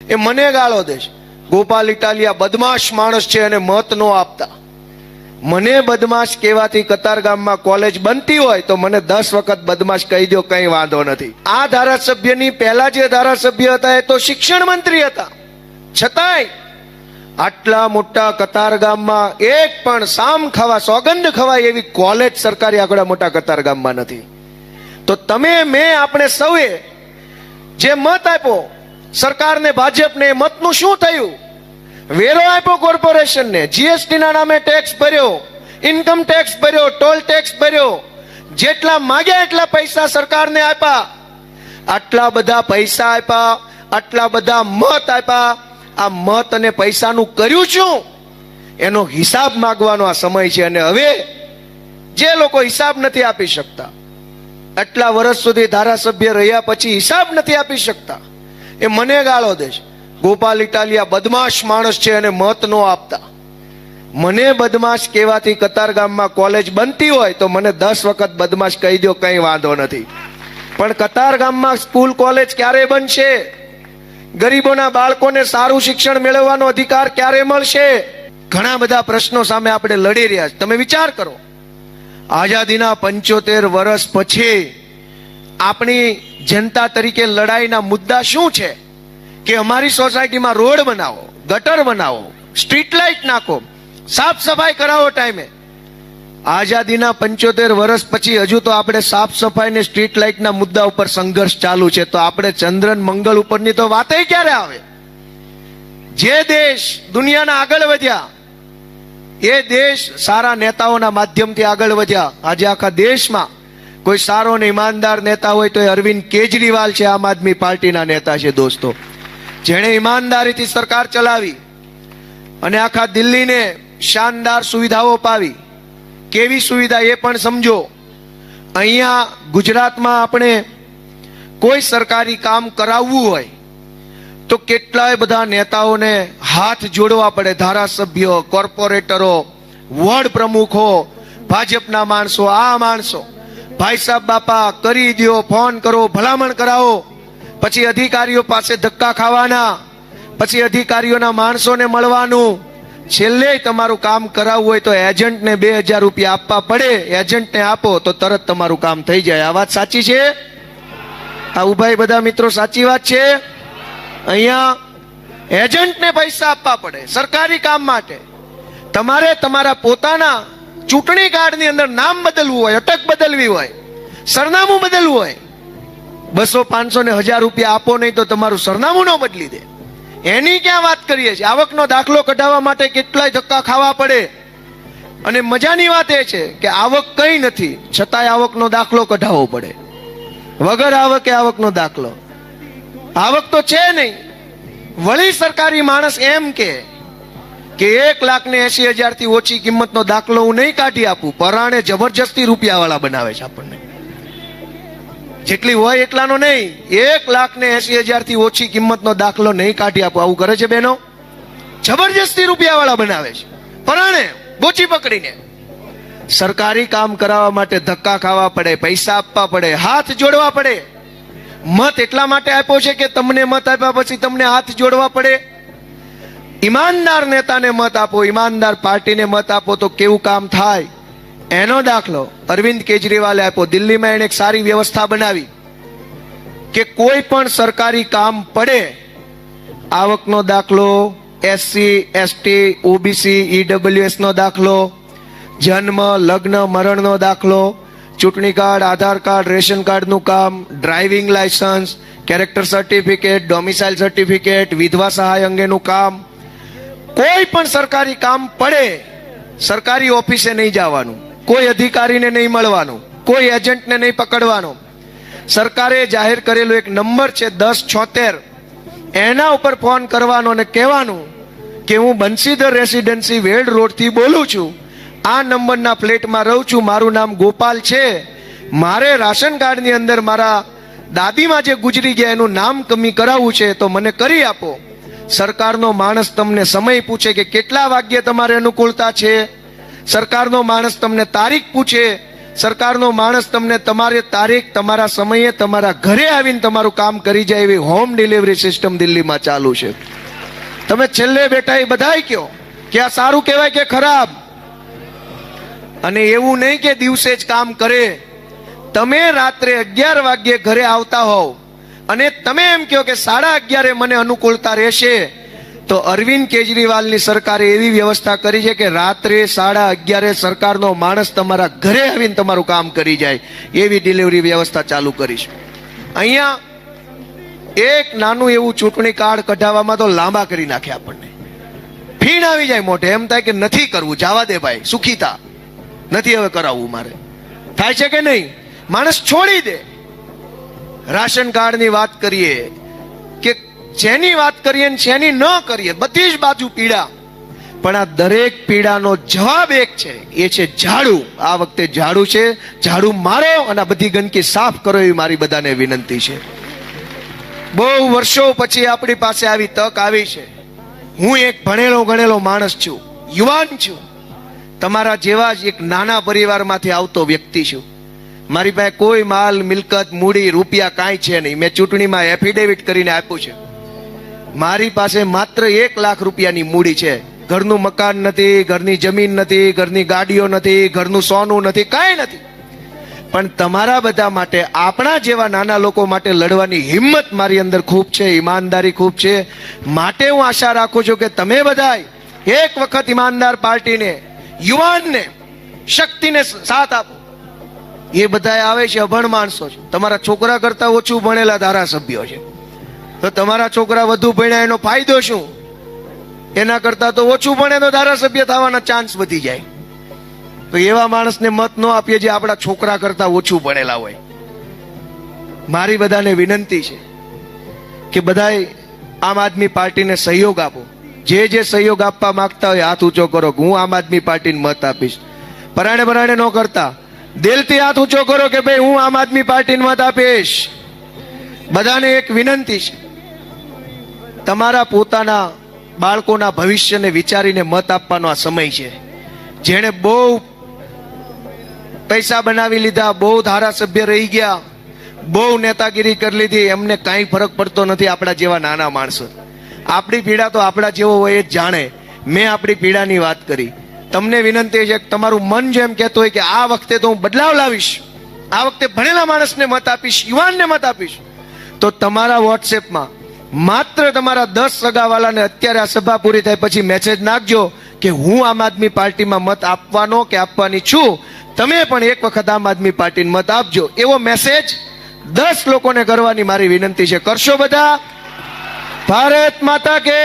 એ મને ગાળો દે છે ગોપાલ ઇટાલિયા બદમાશ માણસ છે અને મત નો આપતા. મને બદમાશ કહેવાથી કતાર ગામમાં કોલેજ બનતી હોય તો મને દસ વખત બદમાશ કહી દો કઈ વાંધો નથી. આ ધારાસભ્યની પહેલા જે ધારાસભ્ય હતા એ તો શિક્ષણ મંત્રી હતા. છતાંય આટલા મોટા કતાર ગામમાં એક પણ સામ ખાવા, સોગંદ ખવાય એવી કોલેજ સરકારી આંકડા મોટા કતાર ગામમાં નથી. તો તમે, મેં આપણે સૌએ જે મત આપ્યો સરકારને, ભાજપને મતનું શું થયું? વેરો આપ્યો કોર્પોરેશનને જીએસટી ના નામે ટેક્સ ભર્યો ઇન્કમ ટેક્સ ભર્યો ટોલ ટેક્સ ભર્યો. જેટલા માગ્યા એટલા પૈસા સરકારને આપ્યા. આટલા બધા પૈસા આપ્યા, આટલા બધા મત આપ્યા. આ મત અને પૈસાનું કર્યું શું? એનો હિસાબ માગવાનો આ સમય છે અને હવે જે લોકો હિસાબ નથી આપી શકતા, આટલા વર્ષ સુધી ધારાસભ્ય રહ્યા પછી હિસાબ નથી આપી શકતા. એ મને ગાળો દે છે ગોપાલ ઇટાલિયા બદમાશ માણસ છે અને મત નો આપતા. મને બદમાશ કહેવાથી કતારગામમાં કોલેજ બનતી હોય તો મને દસ વખત બદમાશ કહી દો કઈ વાંધો નથી. પણ કતારગામમાં સ્કૂલ કોલેજ ક્યારે બનશે? ગરીબોના બાળકોને સારું શિક્ષણ મેળવવાનો અધિકાર ક્યારે મળશે? ઘણા બધા પ્રશ્નો સામે આપણે લડી રહ્યા છીએ તમે વિચાર કરો. આઝાદીના પંચોતેર વર્ષ પછી આપણી જનતા તરીકે લડાઈના મુદ્દા શું છે? કે અમારી સોસાયટીમાં રોડ બનાવો, ગટર બનાવો, સ્ટ્રીટ લાઇટ નાખો, સાફ સફાઈ કરાવો ટાઈમે. આઝાદીના પંચોતેર વર્ષ પછી હજુ તો આપણે સાફ સફાઈ ને સ્ટ્રીટ લાઇટના મુદ્દા ઉપર સંઘર્ષ ચાલુ છે, તો આપણે ચંદ્રન મંગળ ઉપરની તો વાત ક્યારે આવે? જે દેશ દુનિયાના આગળ વધ્યા, એ દેશ સારા નેતાઓના માધ્યમથી આગળ વધ્યા. આજે આખા દેશમાં કોઈ સારો ને ઈમાનદાર નેતા હોય તો એ અરવિંદ કેજરીવાલ છે, આમ આદમી પાર્ટીના નેતા છે દોસ્તો. જેણે ઈમાનદારીથી સરકાર ચલાવી અને આખા દિલ્હીને શાનદાર સુવિધાઓ પાવી. કેવી સુવિધા એ પણ સમજો. અહીંયા ગુજરાતમાં આપણે કોઈ સરકારી કામ કરાવવું હોય તો કેટલાય બધા નેતાઓને હાથ જોડવા પડે. ધારાસભ્યો, કોર્પોરેટરો, વોર્ડ પ્રમુખો, ભાજપના માણસો, આ માણસો. ભાઈ સાહેબ બાપા, કરી દ્યો, ફોન કરો, ભલામણ કરાવો. પછી અધિકારીઓ પાસે ધક્કા ખાવાના. પછી અધિકારીઓના માણસોને મળવાનું. છેલ્લે તમારું કામ કરાવવું હોય તો એજન્ટને બે હજાર રૂપિયા આપવા પડે. એજન્ટને આપો તો તરત તમારું કામ થઈ જાય. આ વાત સાચી છે? આ ઉભાઈ બધા મિત્રો સાચી વાત છે? અહીંયા એજન્ટને પૈસા આપવા પડે સરકારી કામ માટે. તમારે તમારા પોતાના ચૂંટણી કાર્ડની અંદર નામ બદલવું હોય, અટક બદલવી હોય, સરનામું બદલવું હોય, બસો પાંચસો ને હજાર રૂપિયા આપો નહીં તો તમારું સરનામું ન બદલી દે. એની ક્યાં વાત કરીએ છીએ? આવકનો દાખલો કઢાવવા માટે કેટલાય ધક્કા ખાવા પડે. અને મજાની વાત એ છે કે આવક કઈ નથી, છતાંય આવકનો દાખલો કઢાવવો પડે. વગર આવકે આવકનો દાખલો. આવક તો છે નહીં. વળી સરકારી માણસ એમ કે કે એક લાખ ને એસી હજારથી ઓછી કિંમતનો દાખલો હું નહીં કાઢી આપું પરાણે જબરજસ્તી રૂપિયા વાળા બનાવે છે આપણને. જેટલી હોય એટલાનો નહીં. એક લાખ ને એસી હજારથી ઓછી કિંમતનો દાખલો નહીં કાઢી આપો. આવું કરે છે બેનો જબરજસ્તી રૂપિયા વાળા બનાવે છે. પરાણે બોચી પકડીને. સરકારી કામ કરાવવા માટે ધક્કા ખાવા પડે, પૈસા આપવા પડે, હાથ જોડવા પડે. મત એટલા માટે આપ્યો છે કે તમને મત આપ્યા પછી તમને હાથ જોડવા પડે? ઈમાનદાર નેતાને મત આપો, ઈમાનદાર પાર્ટીને મત આપો તો કેવું કામ થાય? એનો દાખલો અરવિંદ કેજરીવાલે આપ્યો. દિલ્હીમાં એણે એક સારી વ્યવસ્થા બનાવી કે કોઈ પણ સરકારી કામ પડે, આવકનો દાખલો એસસી એસટી ઓબીસી ઈડબ્લ્યુએસનો દાખલો, જન્મ, લગ્ન, મરણનો દાખલો, ચૂંટણી કાર્ડ, આધાર કાર્ડ, રેશન કાર્ડનું કામ, driving licence character certificate, domicile certificate, વિધવા સહાય અંગેનું કામ કોઈ પણ સરકારી કામ પડે, સરકારી ઓફિસે નહીં જવાનું, કોઈ અધિકારીને નહીં મળવાનું, કોઈ એજન્ટને નહીં પકડવાનો. સરકારે જાહેર કરેલો એક નંબર છે દસ છોતેર. એના ઉપર ફોન કરવાનો અને કહેવાનું કે હું બંસીધર રેસિડેન્સી વેડ રોડથી બોલું છું. આ નંબરના ફ્લેટમાં રહું છું. મારું નામ ગોપાલ છે. મારે રાશન કાર્ડની અંદર મારા દાદીમાં જે ગુજરી ગયા એનું નામ કમી કરાવવું છે તો મને કરી આપો. સરકારનો માણસ તમને સમય પૂછે કે કેટલા વાગ્યે તમારે અનુકૂળતા છે? સરકારનો માણસ તમને તારીખ પૂછે. સરકારનો માણસ તમને તમારે તારીખ, તમારા સમયે, તમારા ઘરે આવીને તમારું કામ કરી જાય એવી હોમ ડિલિવરી સિસ્ટમ દિલ્હીમાં ચાલુ છે. તમે છેલ્લે બેઠા એ બધાય કયો કે આ સારું કહેવાય કે ખરાબ? અને એવું નહીં કે દિવસે જ કામ કરે. તમે રાત્રે અગિયાર વાગ્યે ઘરે આવતા હોવ. અને તમે એમ કહો કે સાડા અગિયારે મને અનુકૂળતા રહેશે, તો અરવિંદ કેજરીવાલની સરકારે એવી વ્યવસ્થા કરી છે કે રાત્રે સાડા અગિયારે સરકારનો માણસ તમારા ઘરે આવીને તમારું કામ કરી જાય. એવી ડિલિવરી વ્યવસ્થા ચાલુ કરી છે અહીંયા એક નાનું એવું ચૂંટણી કાર્ડ કઢાવવામાં તો લાંબા કરી નાખે આપણને. ફીણ આવી જાય મોઢે, એમ થાય કે નથી કરવું, જવા દે ભાઈ સુખીતા નથી હવે કરાવવું મારે. થાય છે કે નહીં? માણસ છોડી દે. રાશન કાર્ડની વાત કરીએ કે જેની વાત કરીએ ને જેની ન કરીએ, બધી જ બાજુ પીડા. પણ આ દરેક પીડાનો જવાબ એક છે, એ છે ઝાડુ. આ વખતે ઝાડુ છે, ઝાડુ મારો અને બધી ગંદકી સાફ કરો એવી મારી બધાને વિનંતી છે. બહુ વર્ષો પછી આપણી પાસે આવી તક આવી છે. હું એક ભણેલો ગણેલો માણસ છું, યુવાન છું. તમારા જેવા જ એક નાના પરિવારમાંથી આવતો વ્યક્તિ છું. મારી પાસે કોઈ માલ, મિલકત, મૂડી, રૂપિયા કાંઈ છે નહીં. મેં ચૂંટણીમાં એફિડેવિટ કરીને આપ્યું છે. મારી પાસે માત્ર એક લાખ રૂપિયાની મૂડી છે. ઘરનું મકાન નથી, ઘરની જમીન નથી, ઘરની ગાડીઓ નથી, ઘરનું સોનું નથી, કાંઈ નથી. પણ તમારા બધા માટે, આપણા જેવા નાના લોકો માટે લડવાની હિંમત મારી અંદર ખૂબ છે, ઈમાનદારી ખૂબ છે. માટે હું આશા રાખું છું કે તમે બધા એક વખત ઈમાનદાર પાર્ટીને, યુવાનને, શક્તિને સાથ આપો. એ બધા આવે છે અભણ માણસો છે. તમારા છોકરા કરતા ઓછું ભણેલા ધારાસભ્યો છે. તો તમારા છોકરા વધુ ભણ્યા એનો ફાયદો શું? એના કરતા તો ઓછું ભણે તો ધારાસભ્ય થવાના ચાન્સ વધી જાય. તો એવા માણસને મત ન આપીએ જે આપણા છોકરા કરતા ઓછું ભણેલા હોય. મારી બધાને વિનંતી છે કે બધાય આમ આદમી પાર્ટીને સહયોગ આપો. જે જે સહયોગ આપવા માંગતા હોય હાથ ઊંચો કરો. હું આમ આદમી પાર્ટીને મત આપીશ. પરાણે પરાણે ન કરતા. દિલથી હાથ ઊંચો કરો કે ભાઈ હું આમ આદમી પાર્ટીને મત આપીશ બધાને એક વિનંતી છે. તમારા પોતાના બાળકોના ભવિષ્યને વિચારીને મત આપવાનો આ સમય છે. જેણે બહુ પૈસા બનાવી લીધા, બહુ ધારાસભ્ય રહી ગયા, બહુ નેતાગીરી કરી લીધી, એમને કાંઈ ફરક પડતો નથી આપણા જેવા નાના માણસો. આપણી પીડા તો આપણા જેવો હોય એ જાણે. મેં આપણી પીડાની વાત કરી. તમને વિનંતી છે કે તમારું મન જેમ કહેતું હોય કે આ વખતે તો હું બદલાવ લાવીશ. આ વખતે ભણેલા માણસને મત આપીશ, યુવાનને મત આપીશ. તો તમારા વોટ્સએપમાં માત્ર તમારા દસ સગાવાલાને અત્યારે આ સભા પૂરી થાય પછી મેસેજ નાખજો કે હું આમ આદમી પાર્ટીમાં મત આપવાનો કે આપવાની છું. તમે પણ એક વખત આમ આદમી પાર્ટીને મત આપજો. એવો મેસેજ દસ લોકોને કરવાની મારી વિનંતી છે. કરશો બધા? ભારત માતા કે!